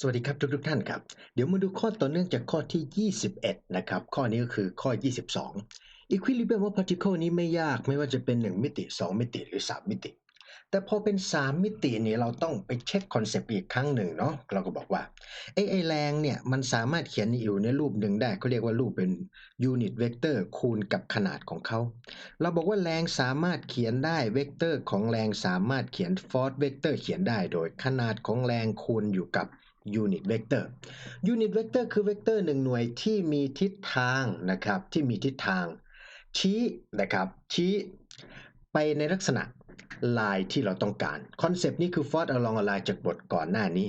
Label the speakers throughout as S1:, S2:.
S1: สวัสดีครับทุกทุกๆท่านครับ เดี๋ยวมาดูข้อต่อเนื่องจากข้อที่ 21 นะครับ ข้อนี้ก็คือข้อ 22 Equilibrium of particle นี้ไม่ยากไม่ว่าจะเป็น 1 มิติ 2 มิติหรือ 3 มิติ แต่พอเป็น 3 มิติเนี่ยเราต้องไปเช็คคอนเซปต์อีกครั้งหนึ่งเนาะเราก็บอกว่าไอ้ไอแรงเนี่ย มันสามารถเขียนอยู่ในรูปหนึ่งได้เขาเรียกว่ารูปเป็นยูนิตเวกเตอร์คูณกับขนาดของเขาเราบอกว่าแรงสามารถเขียนได้เวกเตอร์ของแรงสามารถเขียนฟอร์สเวกเตอร์เขียนได้โดยขนาดของแรงคูณอยู่กับ ยูนิตเวกเตอร์ยูนิตเวกเตอร์คือเวกเตอร์หนึ่งหน่วยที่มีทิศทางนะครับที่มีทิศทาง ชี้นะครับชี้ไปในลักษณะลายที่เราต้องการคอนเซปต์นี้คือ force along a line จากบทก่อนหน้านี้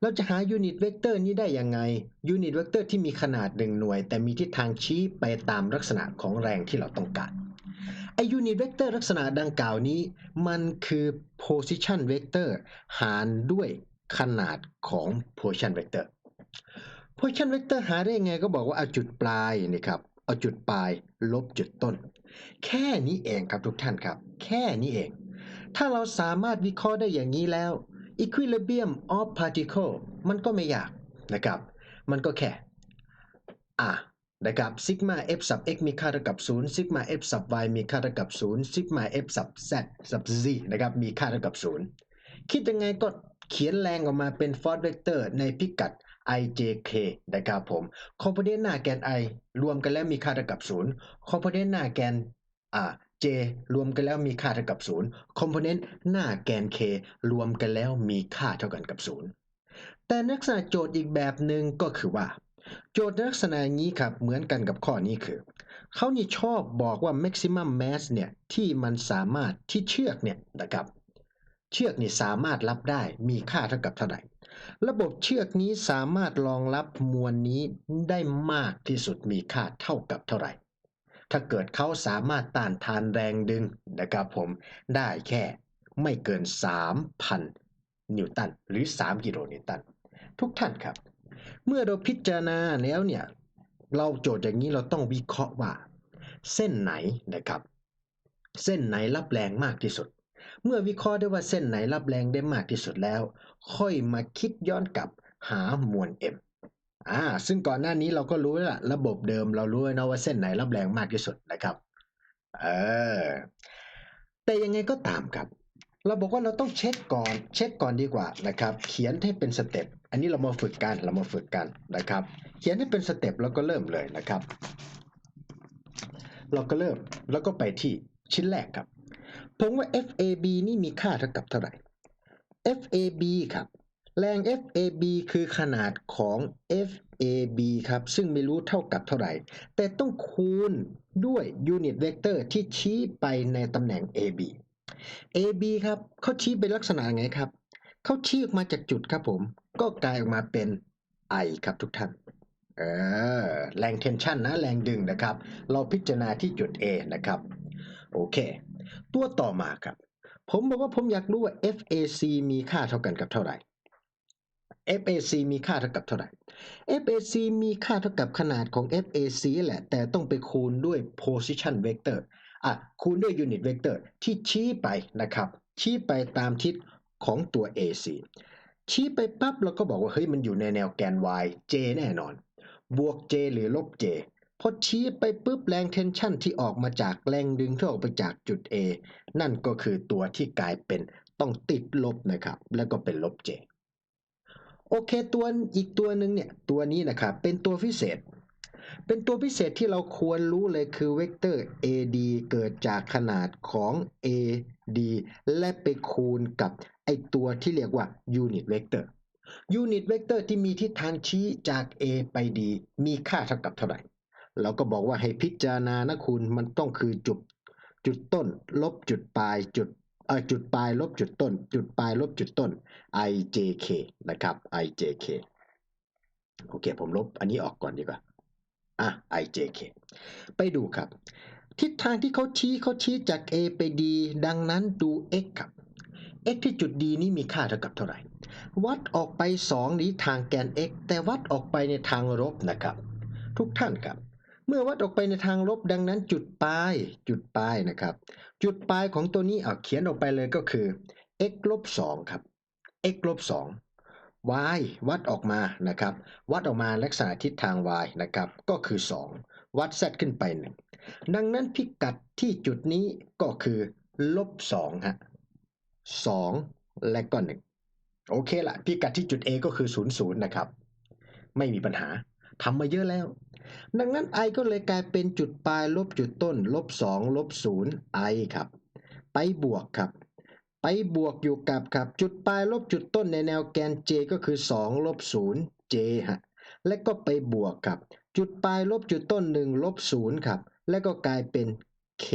S1: เราจะหายูนิตเวกเตอร์นี้ได้ยังไงยูนิตเวกเตอร์ที่มีขนาดหนึ่งหน่วย แต่มีทิศทางชี้ไปตามลักษณะของแรงที่เราต้องการไอยูนิตเวกเตอร์ลักษณะดังกล่าวนี้ มันคือ position vector หารด้วย ขนาดของ position vector position vector หาได้ยังไงก็บอกว่าเอาจุดปลายนี่ครับเอาจุดปลายลบจุดต้น แค่นี้เองครับทุกท่านครับ แค่นี้เอง ถ้าเราสามารถวิเคราะห์ได้อย่างนี้แล้ว equilibrium of particle มันก็ไม่ยากนะครับ มันก็แค่อะนะครับ sigma f sub x มีค่าเท่ากับ0 sigma f sub y มีค่าเท่ากับ0 sigma f sub z sub z นะครับ มีค่าเท่ากับ 0 คิดยังไงก็ เขียนแรงออกมาเป็น force vector ในพิกัด ijk นะครับผม component หน้าแกน i รวมกันแล้วมีค่าเท่ากับ0 component หน้าแกนอ่า j รวมกันแล้วมีค่าเท่ากับ0 component หน้าแกน k รวมกันแล้วมีค่าเท่ากันกับ0แต่ลักษณะโจทย์อีกแบบหนึ่งก็คือว่า โจทย์ลักษณะนี้ครับเหมือนกันกับข้อนี้คือ เขานี่ชอบบอกว่า maximum mass เนี่ยที่มันสามารถที่เชือกเนี่ยนะครับ เชือกนี่สามารถรับได้มีค่าเท่ากับเท่าไหร่ระบบเชือกนี้สามารถรองรับมวลนี้ได้มากที่สุดมีค่าเท่ากับเท่าไหร่ ถ้าเกิดเขาสามารถต้านทานแรงดึงนะครับผมได้แค่ไม่เกิน 3,000 นิวตันหรือ 3 กิโลนิวตัน ทุกท่านครับ เมื่อเราพิจารณาแล้วเนี่ย เราโจทย์อย่างนี้เราต้องวิเคราะห์ว่า เส้นไหนนะครับ เส้นไหนรับแรงมากที่สุด เมื่อวิเคราะห์ได้ว่าเส้นไหนรับแรงได้มากที่สุดแล้ว ค่อยมาคิดย้อนกลับหามวล m อ่าซึ่งก่อนหน้านี้เราก็รู้แล้วระบบเดิมเรารู้แล้วนะว่าเส้นไหนรับแรงมากที่สุดนะครับเออแต่ยังไงก็ตามครับ เราบอกว่าเราต้องเช็คก่อน เช็คก่อนดีกว่านะครับ เขียนให้เป็นสเต็ปอันนี้เรามาฝึกกันเรามาฝึกกันนะครับ เขียนให้เป็นสเต็ปแล้วก็เริ่มเลยนะครับ เราก็เริ่มแล้วก็ไปที่ชิ้นแรกครับ ผมว่า FAB นี่มีค่าเท่ากับเท่าไหร่ FAB ครับ แรง FAB คือขนาดของ FAB ครับ ซึ่งไม่รู้เท่ากับเท่าไหร่ แต่ต้องคูณด้วยยูนิตเวกเตอร์ที่ชี้ไปในตำแหน่ง AB AB ครับเขาชี้เป็นลักษณะไงครับ เขาชี้ออกมาจากจุดครับผม ก็กลายออกมาเป็น I ครับทุกท่าน เออ แรงเทนชันนะ แรงดึงนะครับ เราพิจารณาที่จุด A นะครับ โอเค ตัวต่อมาครับ ผมบอกว่าผมอยากรู้ว่า FAC มีค่าเท่ากันกับเท่าไหร่ FAC มีค่าเท่ากับเท่าไหร่ FAC มีค่าเท่ากับขนาดของ FAC แหละ แต่ต้องไปคูณด้วย position vector อะ คูณด้วย unit vector ที่ชี้ไปนะครับ ชี้ไปตามทิศของตัว AC ชี้ไปปั๊บเราก็บอกว่า เฮ้ย มันอยู่ในแนวแกน y j แน่นอน บวก j หรือลบ j อชี้ไปปุ๊บแรงเทนชันที่ออกมาจากแรงดึงที่ออกไปจากจุด A นั่นก็คือตัวที่กลายเป็นต้องติดลบนะครับ แล้วก็เป็นลบ j โอเคตัวอีกตัวหนึ่งเนี่ย ตัวนี้นะครับ เป็นตัวพิเศษ เป็นตัวพิเศษที่เราควรรู้เลยคือเวกเตอร์ AD เกิดจากขนาดของ AD และไปคูณกับไอตัวที่เรียกว่า Unit Vector Unit Vector ที่มีทิศทางชี้จาก A ไป D มีค่าเท่ากับเท่าไหร่ เราก็บอกว่าให้พิจารณานะคุณมันต้องคือจุดจุดต้น ลบจุดปลายจุดเออจุดปลายลบจุดต้น จุดปลายลบจุดต้น ijk นะครับ ijk โอเค ผมลบอันนี้ออกก่อนดีกว่าอะ ijk ไปดูครับ ทิศทางที่เขาชี้เขาชี้จาก A ไป D ดังนั้นดู x ครับ x ที่จุด D นี้มีค่าเท่ากับเท่าไหร่ วัดออกไป 2 นี้ทางแกน x แต่วัดออกไปในทางลบนะครับ ทุกท่านครับ เมื่อวัดออกไปในทางลบดังนั้นจุดปลายจุดปลายนะครับ จุดปลายของตัวนี้เอาเขียนออกไปเลยก็คือ x ลบ2ครับ x ลบ2 y วัดออกมานะครับ วัดออกมาลักษณะทิศทาง y นะครับ ก็คือ 2 วัด z ขึ้นไป 1 ดังนั้นพิกัดที่จุดนี้ก็คือลบ2ฮะ2และก็ 1 โอเคละพิกัดที่จุด A ก็คือ 0 0 นะครับ ไม่มีปัญหา ทำมาเยอะแล้ว ดังนั้น i ก็เลยกลายเป็นจุดปลายลบจุดต้นลบ2ลบ0 i ครับ ไปบวกครับ ไปบวกอยู่กับครับจุดปลายลบจุดต้นในแนวแกน j ก็คือ2ลบ0 j ฮะและก็ไปบวกครับ จุดปลายลบจุดต้น1ลบ0ครับ และก็กลายเป็น k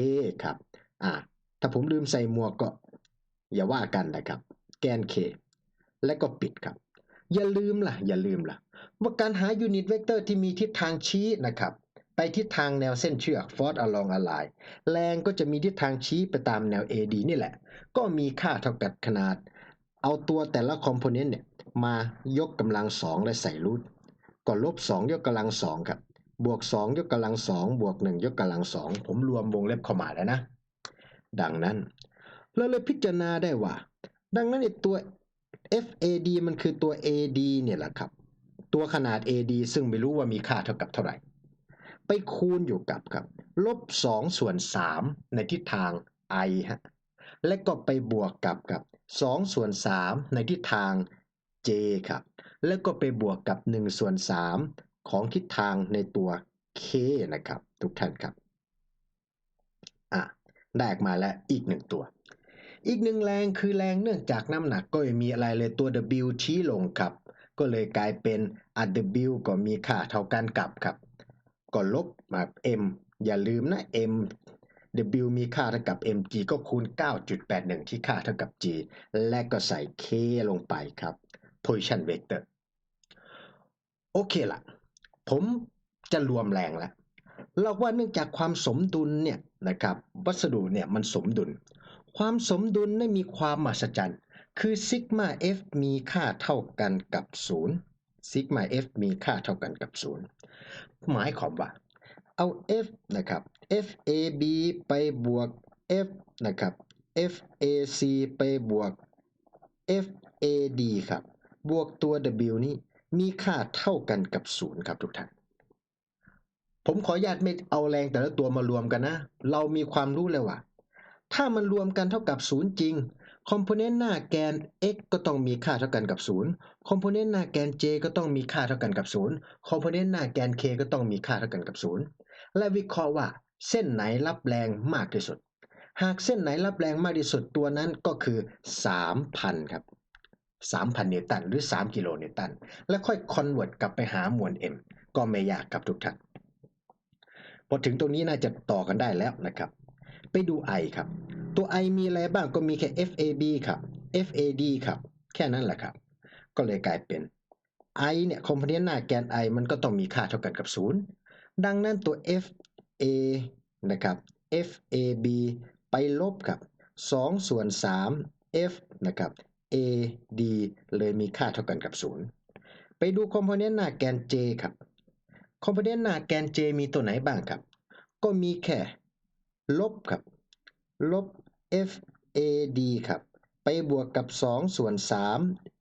S1: ครับอ่าถ้าผมลืมใส่หมวกก็ อย่าว่ากันนะครับ แกน k และก็ปิดครับ อย่าลืมล่ะ อย่าลืมล่ะ ว่าการหายูนิตเวกเตอร์ที่มีทิศทางชี้นะครับ ไปทิศทางแนวเส้นเชือก force along a line แรงก็จะมีทิศทางชี้ไปตามแนว AD นี่แหละ ก็มีค่าเท่ากับขนาด เอาตัวแต่ละคอมโพเนนต์เนี่ย มายกกำลังสองและใส่รูทก็ลบ2ยกกำลังสองครับ บวก2ยกกำลังสองบวก1ยกกำลังสองผมรวมวงเล็บเข้ามาแล้วนะ ดังนั้น เราเลยพิจารณาได้ว่า ดังนั้นไอตัว FAD มันคือตัว AD เนี่ยแหละครับ ตัวขนาด AD ซึ่งไม่รู้ว่ามีค่าเท่ากับเท่าไหร่ ไปคูณอยู่กับครับลบ2ส่วน 3 ในทิศทาง i ฮะ และก็ไปบวกกับกับ2ส่วน 3 ในทิศทาง j ครับ แล้วก็ไปบวกกับ1ส่วน 3 ของทิศทางในตัว k นะครับ ทุกท่านครับ อะ ได้ออกมาแล้วอีกหนึ่งตัว อีกหนึ่งแรงคือแรงเนื่องจากน้ำหนักก็ไม่มีอะไรเลยตัว W ชี้ลงครับ ก็เลยกลายเป็น RW ก็มีค่าเท่ากันกับครับ ก็ลบมา M อย่าลืมนะ M W มีค่าเท่ากับ mg ก็คูณ 9.81 ที่ค่าเท่ากับ g และก็ใส่ k ลงไปครับ position vector โอเคละผมจะรวมแรงแล้วเราว่าเนื่องจากความสมดุลเนี่ยนะครับ วัสดุเนี่ยมันสมดุล ความสมดุลไม่มีความมหัศจรรย์ คือซิกมา f มีค่าเท่ากันกับ 0 ซิกมา f มีค่าเท่ากันกับ 0 หมายความว่า เอา f นะครับ FAB ไปบวก F นะครับ FAC ไปบวก FAD ครับ บวกตัว W นี้มีค่าเท่ากันกับ 0 ครับทุกท่าน ผมขออนุญาตไม่เอาแรงแต่ละตัวมารวมกันนะ เรามีความรู้เลยว่า ถ้ามันรวมกันเท่ากับ 0 จริงคอมโพเนนต์หน้าแกน x ก็ต้องมีค่าเท่ากันกับ 0คอมโพเนนต์หน้าแกน j ก็ต้องมีค่าเท่ากันกับ 0คอมโพเนนต์หน้าแกน k ก็ต้องมีค่าเท่ากันกับ 0 และวิเคราะห์ว่า เส้นไหนรับแรงมากที่สุด หากเส้นไหนรับแรงมากที่สุดตัวนั้นก็คือ 3,000 ครับ 3,000 นิวตันหรือ 3 กิโลนิวตัน แล้วค่อยคอนเวิร์ตกลับไปหามวล m ก็ไม่ยากครับทุกท่าน พอถึงตรงนี้น่าจะต่อกันได้แล้วนะครับ ไปดู i ครับ ตัว i มีอะไรบ้างก็มีแค่ fab ครับ fad ครับ แค่นั้นแหละครับ ก็เลยกลายเป็น i เนี่ยคอมโพเนนต์หน้าแกน i มันก็ต้องมีค่าเท่ากันกับ 0 ดังนั้นตัว f a นะครับ FAB ไปลบกับ 2 ส่วน 3 F นะครับ AD เลยมีค่าเท่ากันกับ 0 ไปดูคอมโพเนนต์หน้าแกน J ครับ คอมโพเนนต์หน้าแกน J มีตัวไหนบ้างครับ ก็มีแค่ ลบครับ ลบ FAD ครับ ไปบวกกับ 2 ส่วน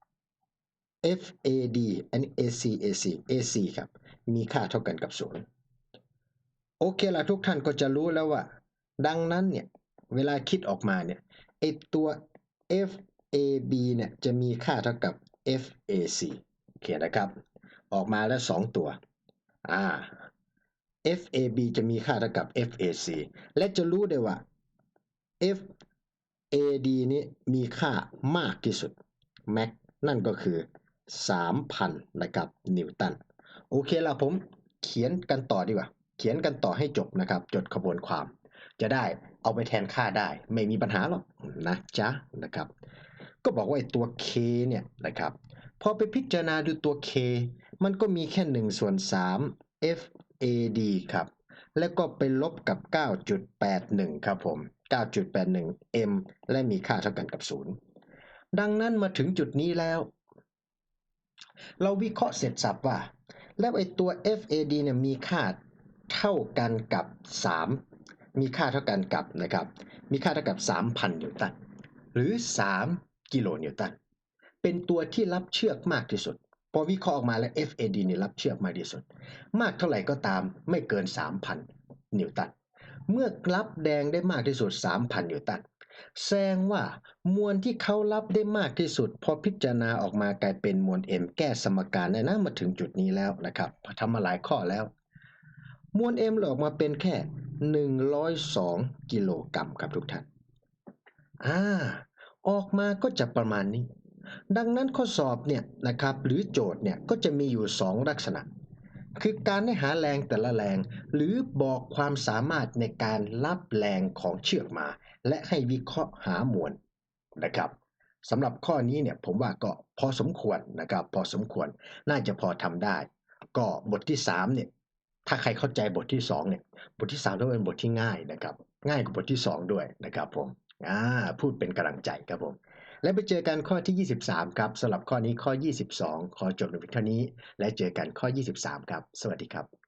S1: 3 FAD อันนี้ AC AC AC ครับ มีค่าเท่ากันกับ 0 โอเคละทุกท่านก็จะรู้แล้วว่า ดังนั้นเนี่ย เวลาคิดออกมาเนี่ยไอตัว FAB เนี่ยจะมีค่าเท่ากับ FAC โอเคนะครับ ออกมาแล้ว 2 ตัว อ่า FAB จะมีค่าเท่ากับ FAC และจะรู้ได้ว่า FAD นี้มีค่ามากที่สุด max นั่นก็คือ 3,000 นะครับนิวตัน โอเคละผมเขียนกันต่อดีกว่า เขียนกันต่อให้จบนะครับ จดขบวนความ จะได้เอาไปแทนค่าได้ ไม่มีปัญหาหรอกนะจ๊ะนะครับ ก็บอกว่าไอ้ตัว k เนี่ยนะครับ พอไปพิจารณาดูตัว k มันก็มีแค่1ส่วน3 a d ครับ แล้วก็ไปลบกับ 9.81 ครับผม 9.81 m และมีค่าเท่ากันกับ 0 ดังนั้นมาถึงจุดนี้แล้ว เราวิเคราะห์เสร็จสับว่า แล้วไอ้ตัว FAD เนี่ยมีค่าเท่ากันกับ 3 มีค่าเท่ากันกับนะครับ มีค่าเท่ากับ 3,000 นิวตัน หรือ 3 กิโลนิวตัน เป็นตัวที่รับเชือกมากที่สุด พอวิเคราะห์ออกมาแล้ว FAD นี่รับเชือกมากที่สุด มากเท่าไหร่ก็ตามไม่เกิน 3,000 นิวตัน เมื่อรับแดงได้มากที่สุด 3,000 นิวตัน แสดงว่ามวลที่เขารับได้มากที่สุด พอพิจารณาออกมากลายเป็นมวล M แก้สมการได้นะมาถึงจุดนี้แล้วนะครับทำมาหลายข้อแล้ว มวล M ออกมาเป็นแค่ 102 กิโลกรัมครับทุกท่านอ่าออกมาก็จะประมาณนี้ ดังนั้นข้อสอบเนี่ยนะครับหรือโจทย์เนี่ยก็จะมีอยู่ 2 ลักษณะ คือการให้หาแรงแต่ละแรง หรือบอกความสามารถในการรับแรงของเชือกมา และให้วิเคราะห์หามวลนะครับสำหรับข้อนี้เนี่ยผมว่าก็พอสมควรนะครับพอสมควรน่าจะพอทำได้ ก็บทที่3เนี่ยถ้าใครเข้าใจบทที่2เนี่ยบทที่3ต้องเป็นบทที่ง่ายนะครับ ง่ายกว่าบทที่ 2 ด้วยนะครับผมอ่าพูดเป็นกำลังใจครับผม และไปเจอกันข้อที่ 23 ครับสำหรับข้อนี้ข้อ 22 ขอจบในเพียงเท่านี้ และเจอกันข้อ 23 ครับ สวัสดีครับ